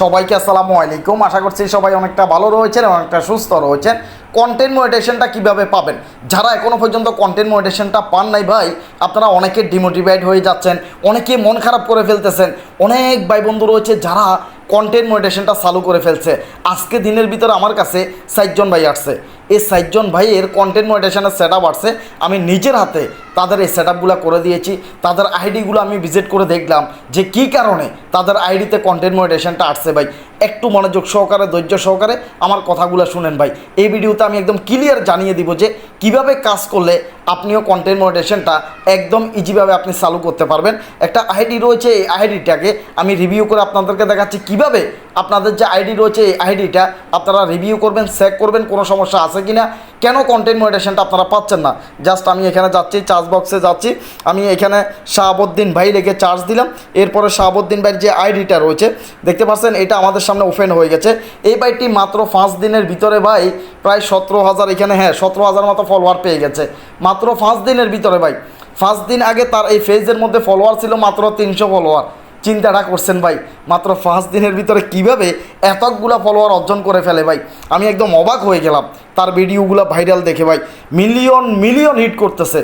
সবাইকে আসসালামু আলাইকুম। আশা করছি সবাই অনেকটা ভালো রয়েছেন অনেকটা সুস্থ রয়েছেন। কন্টেন্ট মনিটেশনটা কীভাবে পাবেন? যারা এখনও পর্যন্ত কন্টেন্ট মনিটেশনটা পান নাই ভাই, আপনারা অনেকে ডিমোটিভেট হয়ে যাচ্ছেন, অনেকে মন খারাপ করে ফেলতেছেন। অনেক ভাই বন্ধু রয়েছে যারা কন্টেন্ট মনিটেশনটা চালু করে ফেলছে। আজকে দিনের ভিতরে আমার কাছে ষাটজন ভাই আসছে। এই ষাটজন ভাইয়ের কন্টেন্ট মনিটেশনের সেট আপ আসছে। আমি নিজের হাতে তাদের এই সেট আপগুলো করে দিয়েছি। তাদের আইডিগুলো আমি ভিজিট করে দেখলাম যে কী কারণে তাদের আইডিতে কন্টেন্ট মনিটেশনটা আসছে ভাই। একটু মনোযোগ সহকারে, ধৈর্য সহকারে আমার কথাগুলো শুনেন ভাই। এই ভিডিওতে আমি একদম ক্লিয়ার জানিয়ে দিব যে কীভাবে কাজ করলে আপনিও কন্টেন্ট মনিটেশনটা একদম ইজিভাবে আপনি চালু করতে পারবেন। একটা আইডি রয়েছে এই আইডিটাকে আমি রিভিউ করে আপনাদেরকে দেখাচ্ছি কীভাবে আপনাদের যে আইডি রয়েছে এই আইডিটা আপনারা রিভিউ করবেন চেক করবেন, কোনো সমস্যা আছে কি না কেন কন্টেন্ট মনিটেশনটা আপনারা পাচ্ছেন না? জাস্ট আমি এখানে যাচ্ছি চার্জ বক্সে যাচ্ছি। আমি এখানে শাহাবুদ্দিন ভাই রেখে চার্জ দিলাম। এরপরে শাহাবুদ্দিন ভাইয়ের যে আইডিটা রয়েছে, দেখতে পাচ্ছেন, এটা আমাদের সামনে ওপেন হয়ে গেছে। এই বাইকটি মাত্র পাঁচ দিনের ভিতরে ভাই, প্রায় সতেরো হাজার এখানে হ্যাঁ সতেরো হাজার মতো ফলোয়ার পেয়ে গেছে। মাত্র পাঁচ দিনের ভিতরে ভাই। পাঁচ দিন আগে তার এই ফেজের মধ্যে ফলোয়ার ছিল মাত্র তিনশো ফলোয়ার চিন্তাটা করছেন ভাই, মাত্র পাঁচ দিনের ভিতরে কীভাবে এতকগুলা ফলোয়ার অর্জন করে ফেলে ভাই? আমি একদম অবাক হয়ে গেলাম, তার ভিডিওগুলো ভাইরাল দেখে ভাই। মিলিয়ন মিলিয়ন হিট করতেছে।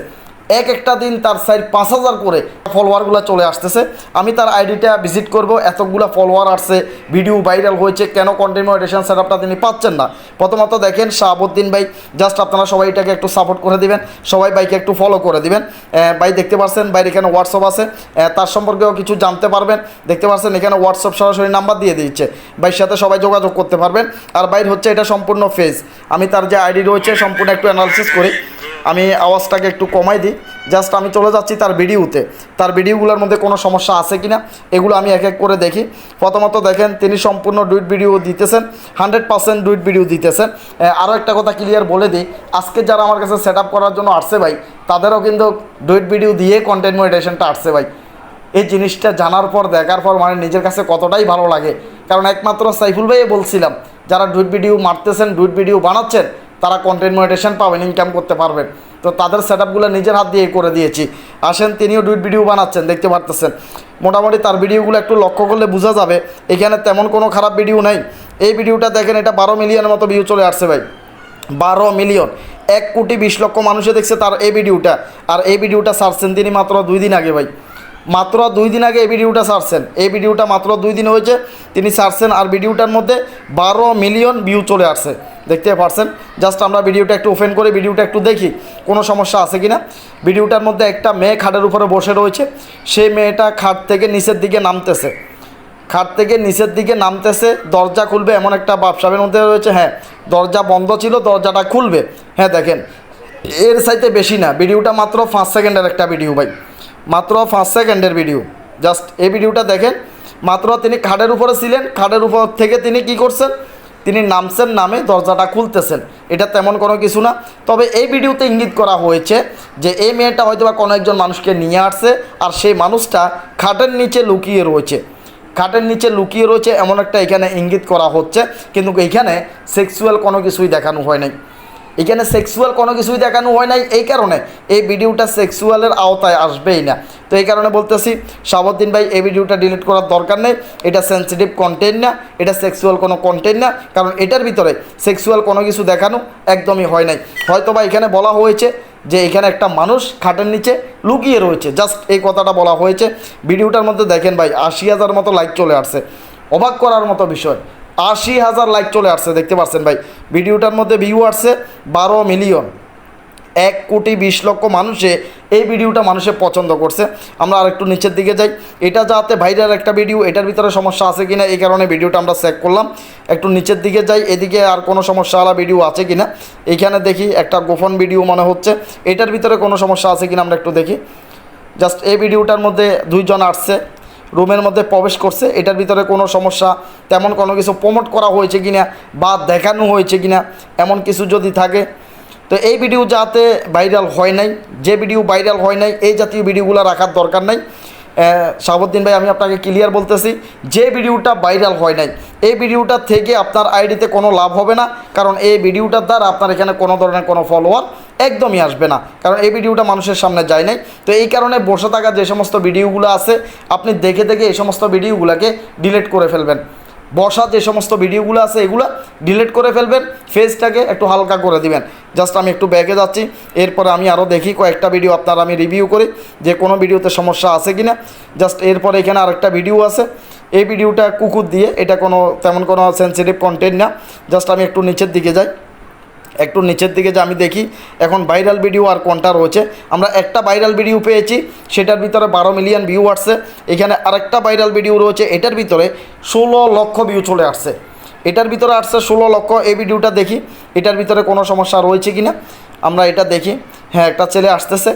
এক একটা দিন তার সাইড পাঁচ হাজার করে ফলোয়ারগুলো চলে আসতেছে। আমি তার আইডিটা ভিজিট করব, এতগুলো ফলোয়ার আসছে, ভিডিও ভাইরাল হয়েছে, কেন কন্টেন্ট মনিটেশন সেট আপটা তিনি পাচ্ছেন না? প্রথমত দেখেন শাহাবুদ্দিন ভাই জাস্ট আপনারা সবাই এটাকে একটু সাপোর্ট করে দিবেন, সবাই বাইকে একটু ফলো করে দিবেন। ভাই দেখতে পাচ্ছেন বাইরে এখানে হোয়াটসঅ্যাপ আছে তার সম্পর্কেও কিছু জানতে পারবেন। দেখতে পাচ্ছেন, এখানে হোয়াটসঅ্যাপ সরাসরি নাম্বার দিয়ে দিচ্ছে ভাইয়ের সাথে সবাই যোগাযোগ করতে পারবেন। আর বাইর হচ্ছে এটা সম্পূর্ণ ফেজ আমি তার যে আইডি রয়েছে, সম্পূর্ণ একটু অ্যানালিসিস করি। আমি আওয়াজটাকে একটু কমাই দিই। জাস্ট আমি চলে যাচ্ছি তার ভিডিওতে। তার ভিডিওগুলোর মধ্যে কোনো সমস্যা আছে কি না এগুলো আমি এক এক করে দেখি। প্রথমত দেখেন, তিনি সম্পূর্ণ ডুইট ভিডিও দিতেছেন, হান্ড্রেড পার্সেন্ট ডুইট ভিডিও দিতেছেন। আরও একটা কথা ক্লিয়ার বলে দিই, আজকে যারা আমার কাছে সেট করার জন্য আসছে ভাই, তাদেরও কিন্তু ডুইট ভিডিও দিয়ে কন্টেন্ট মনিটেশনটা আসছে ভাই। এই জিনিসটা জানার পর, দেখার পর মানে নিজের কাছে কতটাই ভালো লাগে। কারণ একমাত্র সাইফুল ভাইয়ে বলছিলাম, যারা ডুইট ভিডিও মারতেছেন, ডুইট ভিডিও বানাচ্ছেন তারা কন্টেন্ট মনিটেশন পাবেন ইনকাম করতে পারবেন। তো তাদের সেট আপগুলো নিজের হাত দিয়ে করে দিয়েছি। আসেন, তিনিও ডুইট ভিডিও বানাচ্ছেন, দেখতে পারতেছেন। মোটামুটি তার ভিডিওগুলো একটু লক্ষ্য করলে বোঝা যাবে, এখানে তেমন কোনো খারাপ ভিডিও নাই। এই ভিডিওটা দেখেন, এটা বারো মিলিয়নের মতো ভিউ চলে আসছে ভাই। বারো মিলিয়ন এক কোটি বিশ লক্ষ মানুষে দেখছে তার এই ভিডিওটা আর এই ভিডিওটা ছাড়ছেন তিনি মাত্র দুই দিন আগে ভাই। মাত্র দুই দিন আগে এই ভিডিওটা ছাড়ছেন। এই ভিডিওটা মাত্র দুই দিন হয়েছে, তিনি ছাড়ছেন আর ভিডিওটার মধ্যে বারো মিলিয়ন ভিউ চলে আসছে। দেখতে পারছেন? জাস্ট আমরা ভিডিওটা একটু ওপেন করে ভিডিওটা একটু দেখি, কোনো সমস্যা আছে কি না ভিডিওটার মধ্যে একটা মেয়ে খাটের উপরে বসে রয়েছে, সেই মেয়েটা খাট থেকে নিচের দিকে নামতেছে। খাট থেকে নিচের দিকে নামতেছে, দরজা খুলবে এমন একটা ব্যবসাবের মধ্যে রয়েছে হ্যাঁ দরজা বন্ধ ছিল, দরজাটা খুলবে। হ্যাঁ দেখেন। এর সাইতে বেশি না, ভিডিওটা মাত্র পাঁচ সেকেন্ডের একটা ভিডিও ভাই। মাত্র পাঁচ সেকেন্ডের ভিডিও জাস্ট এই ভিডিওটা দেখেন। মাত্র তিনি খাটের উপরে ছিলেন। খাটের উপর থেকে তিনি কি করছেন? তিনি নামছেন, নামে দরজাটা খুলতেছেন। এটা তেমন কোনো কিছু না। তবে এই ভিডিওতে ইঙ্গিত করা হয়েছে যে, এই মেয়েটা হয়তো বা কোনো একজন মানুষকে নিয়ে আসছে আর সেই মানুষটা খাটের নিচে লুকিয়ে রয়েছে। খাটের নিচে লুকিয়ে রয়েছে এমন একটা এখানে ইঙ্গিত করা হচ্ছে। কিন্তু এখানে সেক্সুয়াল কোনো কিছুই দেখানো হয় নাই। এখানে সেক্সুয়াল কোনো কিছুই দেখানো হয় নাই এই কারণে। এই ভিডিওটা সেক্সুয়ালের আওতায় আসবেই না। তো এই কারণে বলতেছি শাহাবুদ্দিন ভাই, এই ভিডিওটা ডিলিট করার দরকার নেই। এটা সেন্সিটিভ কন্টেন্ট না, এটা সেক্সুয়াল কোনো কন্টেন্ট না, কারণ এটার ভিতরে সেক্সুয়াল কোনো কিছু দেখানো একদমই হয় নাই। হয়তো বা এখানে বলা হয়েছে যে এখানে একটা মানুষ খাটের নিচে লুকিয়ে রয়েছে। জাস্ট এই কথাটা বলা হয়েছে। ভিডিওটার মধ্যে দেখেন ভাই, আশি হাজার মতো লাইক চলে আসছে। অবাক করার মতো বিষয়। আশি হাজার লাইক চলে আসছে, দেখতে পাচ্ছেন ভাই। ভিডিওটার মধ্যে ভিউ আসছে বারো মিলিয়ন এক কোটি বিশ লক্ষ মানুষে এই ভিডিওটা মানুষে পছন্দ করছে। আমরা আরেকটু নিচের দিকে যাই। এটা যাতে ভাইরাল একটা ভিডিও এটার ভিতরে সমস্যা আছে কিনা, এই কারণে ভিডিওটা আমরা চেক করলাম। একটু নিচের দিকে যাই, এদিকে আর কোনো সমস্যাওয়ালা ভিডিও আছে কিনা? এইখানে দেখি একটা গোপন ভিডিও মনে হচ্ছে। এটার ভিতরে কোনো সমস্যা আছে কিনা আমরা একটু দেখি। জাস্ট এই ভিডিওটার মধ্যে দুইজন আসছে। রুমের মধ্যে প্রবেশ করছে। এটার ভিতরে কোনো সমস্যা, তেমন কোনো কিছু প্রমোট করা হয়েছে কি না বা দেখানো হয়েছে কি না এমন কিছু যদি থাকে। তো এই ভিডিও যাতে ভাইরাল হয় নাই, যে ভিডিও ভাইরাল হয় নাই, এই জাতীয় ভিডিওগুলো রাখার দরকার নাই। শাহাবুদ্দিন ভাই, আমি আপনাকে ক্লিয়ার বলতেছি, যে ভিডিওটা ভাইরাল হয় নাই, এই ভিডিওটা থেকে আপনার আইডিতে কোনো লাভ হবে না, কারণ এই ভিডিওটার দ্বারা আপনার এখানে কোনো ধরনের কোনো ফলোয়ার একদমই আসবে না, কারণ এই ভিডিওটা মানুষের সামনে যায় নাই। তো এই কারণে বসে থাকা যে সমস্ত ভিডিওগুলো আছে, আপনি দেখে দেখে এই সমস্ত ভিডিওগুলোকে ডিলিট করে ফেলবেন। বসা যে সমস্ত ভিডিওগুলো আছে, এগুলো ডিলিট করে ফেলবেন ফেসটাকে একটু হালকা করে দিবেন। জাস্ট আমি একটু ব্যাগে যাচ্ছি, এরপরে আমি আরও দেখি কয়েকটা ভিডিও আপনার আমি রিভিউ করি, যে কোনো ভিডিওতে সমস্যা আছে কি না জাস্ট এরপরে এখানে আরেকটা ভিডিও আছে, এই ভিডিওটা কুকুর দিয়ে, এটা কোনো, তেমন কোনো সেন্সিটিভ কন্টেন্ট না। জাস্ট আমি একটু নিচের দিকে যাই। একটু নিচের দিকে যে আমি দেখি, এখন ভাইরাল ভিডিও আর কোনটা রয়েছে? আমরা একটা ভাইরাল ভিডিও পেয়েছি, সেটার ভিতরে বারো মিলিয়ন ভিউ আসছে। এখানে আরেকটা ভাইরাল ভিডিও রয়েছে, এটার ভিতরে ষোলো লক্ষ ভিউ চলে আসছে। এটার ভিতরে আসছে ষোলো লক্ষ, এই ভিডিওটা দেখি, এটার ভিতরে কোনো সমস্যা রয়েছে কি না আমরা এটা দেখি। হ্যাঁ একটা ছেলে আসতেছে।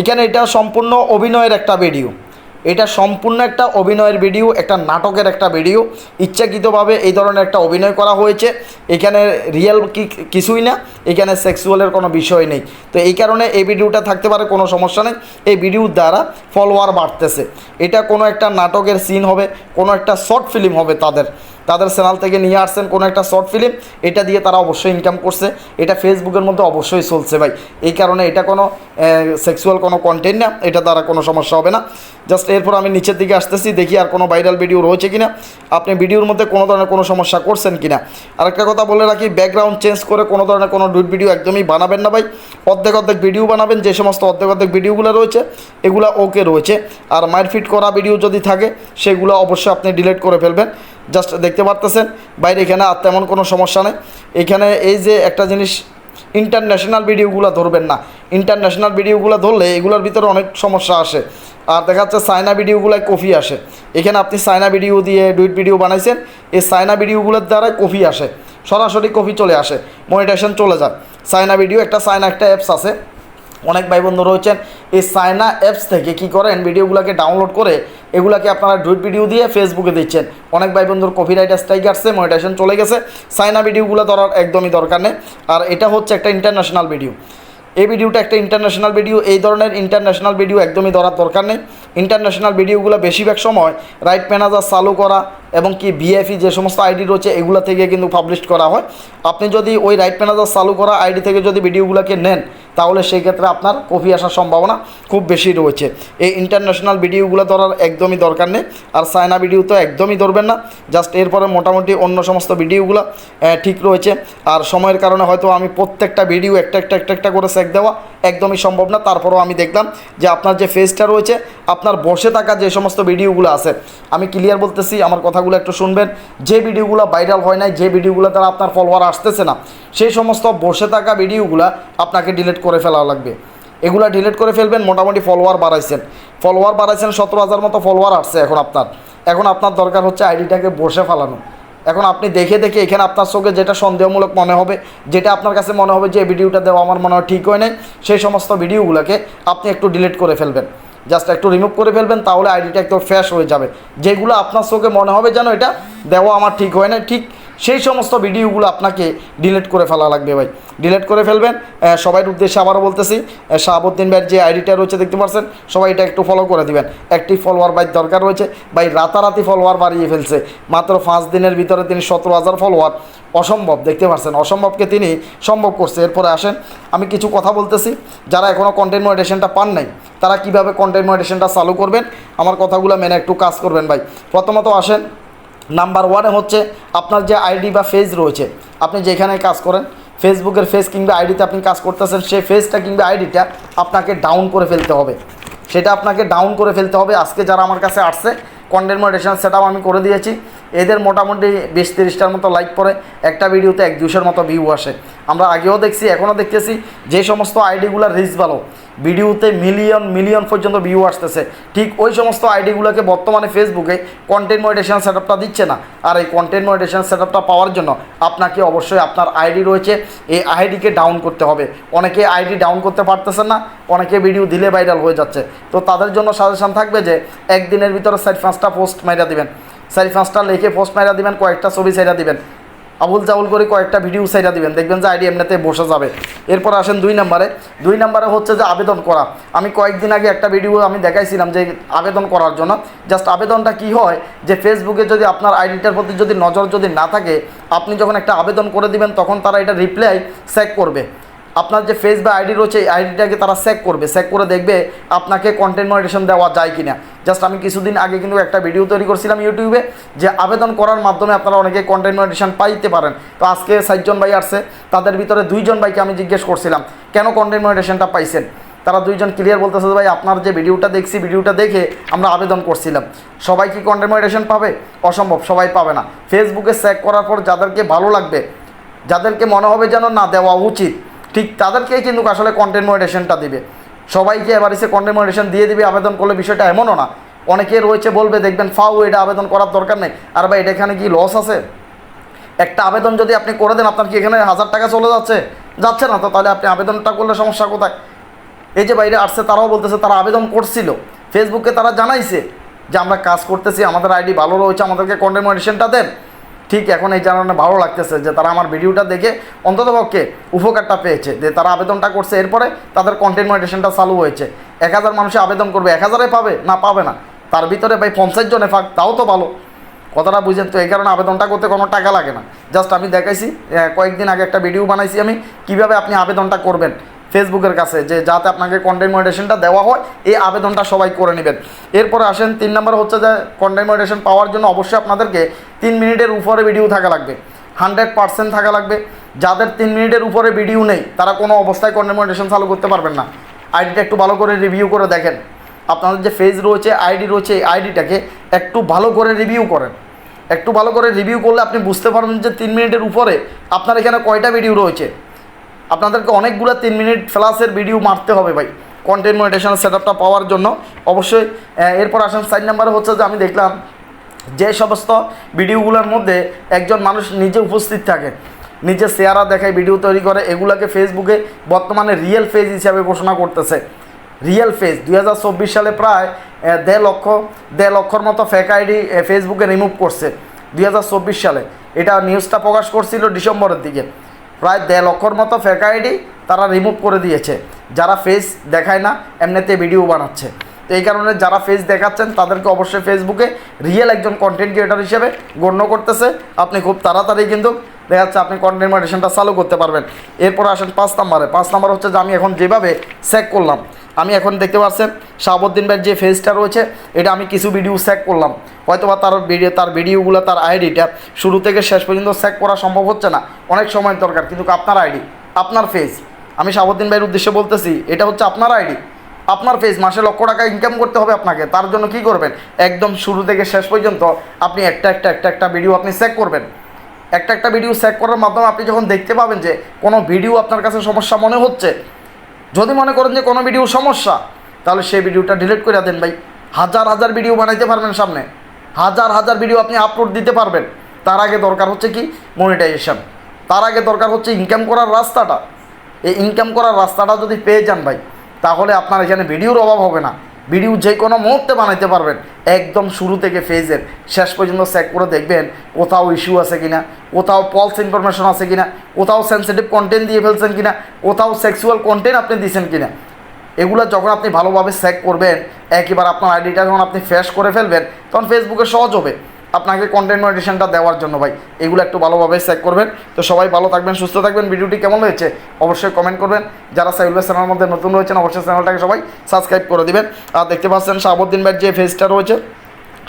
এখানে এটা সম্পূর্ণ অভিনয়ের একটা ভিডিও এটা সম্পূর্ণ একটা অভিনয়ের ভিডিও একটা নাটকের একটা ভিডিও ইচ্ছাকৃতভাবে এই ধরনের একটা অভিনয় করা হয়েছে। এখানে রিয়েল কি, কিছুই না, এখানে সেক্সুয়ালের কোনো বিষয় নেই। তো এই কারণে এই ভিডিওটা থাকতে পারে, কোনো সমস্যা নেই। এই ভিডিওর দ্বারা ফলোয়ার বাড়তেছে। এটা কোনো একটা নাটকের সিন হবে, কোনো একটা শর্ট ফিল্ম হবে তাদের। তাদের চ্যানেল থেকে নিয়ে আসছেন কোনো একটা শর্ট ফিল্ম, এটা দিয়ে তারা অবশ্যই ইনকাম করছে। এটা ফেসবুকের মধ্যে অবশ্যই চলছে ভাই। এই কারণে এটা কোনো সেক্সুয়াল কোনো কন্টেন্ট না, এটা দ্বারা কোনো সমস্যা হবে না। জাস্ট এরপর আমি নিচের দিকে আসতেছি, দেখি আর কোনো ভাইরাল ভিডিও রয়েছে কিনা। আপনি ভিডিওর মধ্যে কোনো ধরনের কোনো সমস্যা করছেন কিনা। আরেকটা কথা বলে রাখি ব্যাকগ্রাউন্ড চেঞ্জ করে কোনো ধরনের কোনো ডুট ভিডিও একদমই বানাবেন না ভাই। অর্ধেক অর্ধেক ভিডিও বানাবেন, যে সমস্ত অর্ধেক অর্ধেক ভিডিওগুলো রয়েছে, এগুলো ওকে রয়েছে। আর মারফিট করা ভিডিও যদি থাকে, সেগুলো অবশ্যই আপনি ডিলিট করে ফেলবেন। জাস্ট দেখতে পারতেছেন, বাইরে এখানে আর তেমন কোনো সমস্যা নেই। এখানে এই যে একটা জিনিস ইন্টারন্যাশনাল ভিডিওগুলো ধরবেন না। ইন্টারন্যাশনাল ভিডিওগুলো ধরলে এগুলোর ভিতরে অনেক সমস্যা আসে। আর দেখা যাচ্ছে সাইনা ভিডিওগুলোয় কফি আসে। এখানে আপনি সাইনা ভিডিও দিয়ে ডুইট ভিডিও বানাইছেন, এই সাইনা ভিডিওগুলোর দ্বারা কফি আসে। সরাসরি কফি চলে আসে। মনিটেশন চলে যায়। সাইনা ভিডিও একটা সাইনা একটা অ্যাপস আছে। অনেক ভাই বন্ধু রয়েছেন। এই সাইনা অ্যাপস থেকে কি করেন? ভিডিওগুলোকে ডাউনলোড করে এগুলাকে আপনারা ডুইট ভিডিও দিয়ে ফেসবুকে দিচ্ছেন। অনেক ভাই বন্ধুর কপিরাইট স্ট্রাইক আসছে মনিটাইজেশন চলে গেছে। সাইনা ভিডিওগুলো ধরার একদমই দরকার নেই। আর এটা হচ্ছে একটা ইন্টারন্যাশনাল ভিডিও এই ভিডিওটা একটা ইন্টারন্যাশনাল ভিডিও এই ধরনের ইন্টারন্যাশনাল ভিডিও একদমই ধরার দরকার নেই। ইন্টারন্যাশনাল ভিডিওগুলো বেশিরভাগ সময় রাইট ম্যানেজার চালু করা এবং কি বিএফই যে সমস্ত আইডি রয়েছে, এগুলো থেকে কিন্তু পাবলিশ করা হয়। আপনি যদি ওই রাইট ম্যানেজার চালু করা আইডি থেকে যদি ভিডিওগুলোকে নেন তাহলে সেই ক্ষেত্রে আপনার কপি আসার সম্ভাবনা খুব বেশি রয়েছে। এই ইন্টারন্যাশনাল ভিডিওগুলো ধরার একদমই দরকার নেই, আর সাইনা ভিডিও তো একদমই ধরবেন না। জাস্ট এরপরে মোটামুটি অন্য সমস্ত ভিডিওগুলো ঠিক রয়েছে। আর সময়ের কারণে হয়তো আমি প্রত্যেকটা ভিডিও একটা একটা একটা একটা করে সেক দেওয়া একদমই সম্ভব না। তারপরেও আমি দেখলাম যে আপনার যে ফেসটা রয়েছে, আপনার বসে থাকা যে সমস্ত ভিডিওগুলো আছে, আমি ক্লিয়ার বলতেছি, আমার কথাগুলো একটু শুনবেন। যে ভিডিওগুলো ভাইরাল হয় নাই, যে ভিডিওগুলো দ্বারা আপনার ফলোয়ার আসতেছে না, সেই সমস্ত বসে থাকা ভিডিওগুলো আপনাকে ডিলিট করে ফেলা লাগবে। এগুলো ডিলিট করে ফেলবেন, মোটামুটি ফলোয়ার বাড়াইছেন। ফলোয়ার বাড়াইছেন, সতেরো হাজার মতো ফলোয়ার আসছে এখন আপনার। এখন আপনার দরকার হচ্ছে আইডিটাকে বসে ফেলানো। এখন আপনি দেখে দেখে এখানে আপনার চোখে যেটা সন্দেহমূলক মনে হবে, যেটা আপনার কাছে মনে হবে যে ভিডিওটা দেওয়া আমার মনে হয় ঠিক হয় নাই, সেই সমস্ত ভিডিওগুলোকে আপনি একটু ডিলিট করে ফেলবেন। জাস্ট একটু রিমুভ করে ফেলবেন, তাহলে আইডিটা একদম ফ্রেশ হয়ে যাবে। যেগুলো আপনার চোখে মনে হবে যেন এটা দেওয়া আমার ঠিক হয় না ঠিক সেই সমস্ত ভিডিওগুলো আপনাকে ডিলিট করে ফেলা লাগবে ভাই। ডিলিট করে ফেলবেন। সবাই উদ্দেশ্যে আবারও বলতেছি শাহাবুদ্দিন ভাইয়ের যে আইডিটা রয়েছে দেখতে পাচ্ছেন, সবাই এটা একটু ফলো করে দিবেন। একটি ফলোয়ার ভাই দরকার রয়েছে। ভাই, রাতারাতি ফলোয়ার বাড়িয়ে ফেলছে। মাত্র পাঁচ দিনের ভিতরে তিনি সতেরো হাজার ফলোয়ার অসম্ভব, দেখতে পাচ্ছেন, অসম্ভবকে তিনি সম্ভব করছে। এরপরে আসেন, আমি কিছু কথা বলতেছি। যারা এখনও কন্টেন্ট মডিটেশনটা পান নাই, তারা কীভাবে কন্টেন্ট মডিটেশনটা চালু করবেন? আমার কথাগুলো মেনে একটু কাজ করবেন ভাই। প্রথমত আসেন নাম্বার ওয়ানে হচ্ছে আপনার যে আইডি বা ফেজ রয়েছে, আপনি যেখানে কাজ করেন ফেসবুকের ফেস কিংবা আইডিতে আপনি কাজ করতেছেন, সেই ফেসটা কিংবা আইডিটা আপনাকে ডাউন করে ফেলতে হবে। সেটা আপনাকে ডাউন করে ফেলতে হবে। আজকে যারা আমার কাছে আসছে কন্টেন্ট মডিটেশন সেটাও আমি করে দিয়েছি। এদের মোটামুটি বিশ তিরিশটার মতো লাইক পরে একটা ভিডিওতে এক দুশোর মতো ভিউ আসে। আমরা আগেও দেখছি, এখনও দেখতেছি যে সমস্ত আইডিগুলোর রিচ ভালো। ভিডিওতে মিলিয়ন মিলিয়ন পর্যন্ত ভিউ আসতেছে। ঠিক ওই সমস্ত আইডিগুলোকে বর্তমানে ফেসবুকে কন্টেন্ট মডিটেশন সেট দিচ্ছে না। আর এই কন্টেন্ট মডিটেশন সেট পাওয়ার জন্য আপনাকে অবশ্যই আপনার আইডি রয়েছে, এই আইডিকে ডাউন করতে হবে। অনেকে আইডি ডাউন করতে পারতেছেন না, অনেকে ভিডিও দিলে ভাইরাল হয়ে যাচ্ছে। তো তাদের জন্য সাজেশন থাকবে যে একদিনের ভিতরে চার পাঁচটা পোস্ট মাইরা দিবেন। চার পাঁচটা লিখে পোস্ট মাইরা দিবেন, কয়েকটা ছবি সাইরা দিবেন। আবুল চাবুল করে কয়েকটা ভিডিও সাইডা দিবেন। দেখবেন যে আইডি এমনিতে বসে যাবে। এরপর আসেন দুই নম্বরে। দুই নম্বরে হচ্ছে যে আবেদন করা। আমি কয়েকদিন আগে একটা ভিডিও আমি দেখাইছিলাম যে আবেদন করার জন্য। জাস্ট আবেদনটা কি হয় যে ফেসবুকে যদি আপনার আইডিটার প্রতি যদি নজর যদি না থাকে, আপনি যখন একটা আবেদন করে দিবেন, তখন তারা এটা রিপ্লাই চেক করবে। আপনার যে ফেস বা আইডি রয়েছে, এই আইডিটাকে তারা চেক করবে। চেক করে দেখবে আপনাকে কন্টেন্ট মনিটেশন দেওয়া যায় কি না জাস্ট আমি কিছুদিন আগে কিন্তু একটা ভিডিও তৈরি করছিলাম ইউটিউবে যে আবেদন করার মাধ্যমে আপনারা অনেকে কন্টেন্ট মনিটেশন পাইতে পারেন। তো আজকে সাতজন ভাই আসছে, তাদের ভিতরে দুইজন ভাইকে আমি জিজ্ঞেস করছিলাম, কেন কন্টেন্ট মনিটেশনটা পাইছেন? তারা দুইজন ক্লিয়ার বলতেছে, ভাই, আপনার যে ভিডিওটা দেখছি ভিডিওটা দেখে আমরা আবেদন করছিলাম। সবাই কি কন্টেন্ট মনিটেশন পাবে? অসম্ভব, সবাই পাবে না। ফেসবুকে চেক করার পর যাদেরকে ভালো লাগবে, যাদেরকে মনে হবে যেন না, দেওয়া উচিত। ঠিক তাদেরকেই কিন্তু আসলে কন্টেন্ট মনিটেশনটা দিবে। সবাইকে এবার এসে কন্টেন্ট মনিটেশন দিয়ে দিবে, আবেদন করলে বিষয়টা এমনও না। অনেকে রয়েছে বলবে, দেখবেন ফাও, এটা আবেদন করার দরকার নেই। আর ভাই, এটা এখানে কি লস আছে? একটা আবেদন যদি আপনি করে দেন, আপনার কি এখানে হাজার টাকা চলে যাচ্ছে? যাচ্ছে না তো, তাহলে আপনি আবেদনটা করলে সমস্যা কোথায়? এই যে বাইরে আসছে, তারাও বলতেছে, তারা আবেদন করছিল। ফেসবুকে তারা জানাইছে যে, আমরা কাজ করতেছি, আমাদের আইডি ভালো রয়েছে, আমাদেরকে কন্টেন্ট মনিটেশনটা দেন। ঠিক এখন এই জানানো ভালো লাগতেছে যে তারা আমার ভিডিওটা দেখে অন্ততপক্ষে উপকারটা পেয়েছে, যে তারা আবেদনটা করছে। এরপরে তাদের কন্টেন্ট মনিটেশনটা চালু হয়েছে। এক হাজার মানুষে আবেদন করবে, এক হাজারে পাবে না পাবে না? তার ভিতরে ভাই পঞ্চাশ জনে ফাঁক তাও তো ভালো। কথাটা বুঝেন তো, এই কারণে আবেদনটা করতে কোনো টাকা লাগে না। জাস্ট আমি দেখাইছি কয়েকদিন আগে একটা ভিডিও বানাইছি আমি, কীভাবে আপনি আবেদনটা করবেন। ফেসবুকের কাছে, যে যাতে আপনাকে কন্টেন্ট মনিটেশনটা দেওয়া হয়, এই আবেদনটা সবাই করে নেবেন। এরপরে আসেন, তিন নম্বর হচ্ছে যে কন্টেন্ট মনিটেশন পাওয়ার জন্য অবশ্যই আপনাদেরকে তিন মিনিটের উপরে ভিডিও থাকা লাগবে। হান্ড্রেড পার্সেন্ট থাকা লাগবে। যাদের তিন মিনিটের উপরে ভিডিও নেই, তারা কোনো অবস্থায় কন্টেন্ট মনিটেশন চালু করতে পারবেন না। আইডিটা একটু ভালো করে রিভিউ করে দেখেন। আপনাদের যে ফেজ রয়েছে আইডি রয়েছে, এই আইডিটাকে একটু ভালো করে রিভিউ করেন। একটু ভালো করে রিভিউ করলে আপনি বুঝতে পারবেন যে তিন মিনিটের উপরে আপনার এখানে কয়টা ভিডিও রয়েছে। আপনাদেরকে অনেকগুলো তিন মিনিট ফ্লাসের ভিডিও মারতে হবে ভাই। কন্টেন্ট মনিটেশন সেট আপটা পাওয়ার জন্য। অবশ্যই এরপর আসেন সাইড নাম্বার হচ্ছে যে আমি দেখলাম যে সমস্ত ভিডিওগুলোর মধ্যে একজন মানুষ নিজে উপস্থিত থাকে। নিজে চেহারা দেখায় ভিডিও তৈরি করে, এগুলোকে ফেসবুকে বর্তমানে রিয়েল ফেজ হিসাবে ঘোষণা করতেছে। রিয়েল ফেজ দুই হাজার চব্বিশ সালে প্রায় দেড় লক্ষ, দেড় লক্ষর মতো ফেক আইডি ফেসবুকে রিমুভ করছে। দুই হাজার চব্বিশ সালে। এটা নিউজটা প্রকাশ করছিল ডিসেম্বরের দিকে। প্রায় দেড় লক্ষর মতো ফেক আইডি তারা রিমুভ করে দিয়েছে। যারা ফেস দেখায় না, এমনিতে ভিডিও বানাচ্ছে। তো এই কারণে যারা ফেস দেখাচ্ছেন, তাদেরকে অবশ্যই ফেসবুকে রিয়েল একজন কন্টেন্ট ক্রিয়েটার হিসেবে গণ্য করতেছে। আপনি খুব তাড়াতাড়ি কিন্তু দেখা যাচ্ছে আপনি কন্টেন্ট মডিশনটা চালু করতে পারবেন। এরপর আসেন পাঁচ নাম্বারে। পাঁচ নাম্বার হচ্ছে যে আমি এখন যেভাবে চেক করলাম আমি এখন দেখতে পাচ্ছেন শাহাবুদ্দিন ভাইয়ের যে ফেজটা রয়েছে, এটা আমি কিছু ভিডিও চেক করলাম। হয়তো বা তার ভিডিও তার ভিডিওগুলো তার আইডিটা শুরু থেকে শেষ পর্যন্ত চেক করা সম্ভব হচ্ছে না। অনেক সময় দরকার, কিন্তু আপনার আইডি আপনার ফেজ আমি শাহাবুদ্দিন ভাইয়ের উদ্দেশ্যে বলতেছি, এটা হচ্ছে আপনার আইডি আপনার ফেজ মাসে লক্ষ টাকা ইনকাম করতে হবে আপনাকে, তার জন্য কি করবেন? একদম শুরু থেকে শেষ পর্যন্ত আপনি একটা একটা একটা একটা ভিডিও আপনি চেক করবেন। একটা একটা ভিডিও চেক করার মাধ্যমে আপনি যখন দেখতে পাবেন যে কোনো ভিডিও আপনার কাছে সমস্যা মনে হচ্ছে যদি মনে করেন যে কোনো ভিডিও সমস্যা, তাহলে সেই ভিডিওটা ডিলিট করে দেন ভাই। হাজার হাজার ভিডিও বানাইতে পারবেন সামনে। হাজার হাজার ভিডিও আপনি আপলোড দিতে পারবেন। তার আগে দরকার হচ্ছে কি? মনিটাইজেশন তার আগে দরকার হচ্ছে ইনকাম করার রাস্তাটা। এই ইনকাম করার রাস্তাটা যদি পেয়ে যান ভাই, তাহলে আপনার এখানে ভিডিওর অভাব হবে না। ভিডিও যে কোনো মুহূর্তে বানাইতে পারবেন। একদম শুরু থেকে ফেজের শেষ পর্যন্ত চেক করে দেখবেন কোথাও ইস্যু আছে কিনা, কোথাও পলস ইনফরমেশন আছে কিনা, কোথাও সেন্সিটিভ কন্টেন্ট দিয়ে ফেলছেন কিনা, কোথাও সেক্সুয়াল কন্টেন্ট আপনি দিয়েছেন কিনা। এগুলো যখন আপনি ভালোভাবে চেক করবেন, একেবারে আপনার আইডিটা যখন আপনি ফ্রেশ করে ফেলবেন, তখন ফেসবুকে সহজ হবে। আপনাকে কন্টেন্ট মনিটেশনটা দেওয়ার জন্য ভাই। এগুলো একটু ভালোভাবে চেক করবেন। তো সবাই ভালো থাকবেন, সুস্থ থাকবেন। ভিডিওটি কেমন হয়েছে অবশ্যই কমেন্ট করবেন। যারা সাইলবের চ্যানেলের মধ্যে নতুন রয়েছেন, অবশ্যই চ্যানেলটাকে সবাই সাবস্ক্রাইব করে দিবেন। আর দেখতে পাচ্ছেন শাহাবুদ্দিন ভাইয়ের যে ফেজটা রয়েছে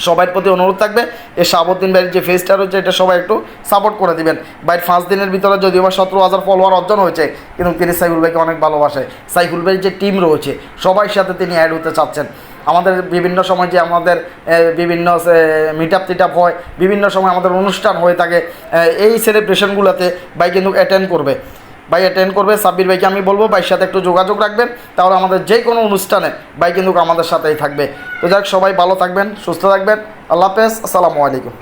সবার প্রতি অনুরোধ থাকবে, এই শাহাবুদ্দিন ভাইয়ের যে ফেজটা রয়েছে, এটা সবাই একটু সাপোর্ট করে দিবেন। ভাই পাঁচ দিনের ভিতরে যদিও বা সতেরো হাজার ফলোয়ার অর্জন হয়েছে, কিন্তু তিনি সাইফুল ভাইকে অনেক ভালোবাসে। সাইফুল ভাইয়ের যে টিম রয়েছে সবার সাথে তিনি অ্যাড হতে চাচ্ছেন। আমাদের বিভিন্ন সময় যে আমাদের বিভিন্ন মিট আপ টিট হয়, বিভিন্ন সময় আমাদের অনুষ্ঠান হয়ে থাকে এই সেলিব্রেশনগুলোতে ভাই কিন্তু অ্যাটেন্ড করবে। ভাই অ্যাটেন্ড করবে, সাব্বির ভাইকে আমি বলব, ভাইয়ের সাথে একটু যোগাযোগ রাখবেন, তাহলে আমাদের যে কোনো অনুষ্ঠানে ভাই কিন্তু আমাদের সাথেই থাকবে। তো যাক, সবাই ভালো থাকবেন, সুস্থ থাকবেন, আল্লাহ হাফেজ, আসসালামু আলাইকুম।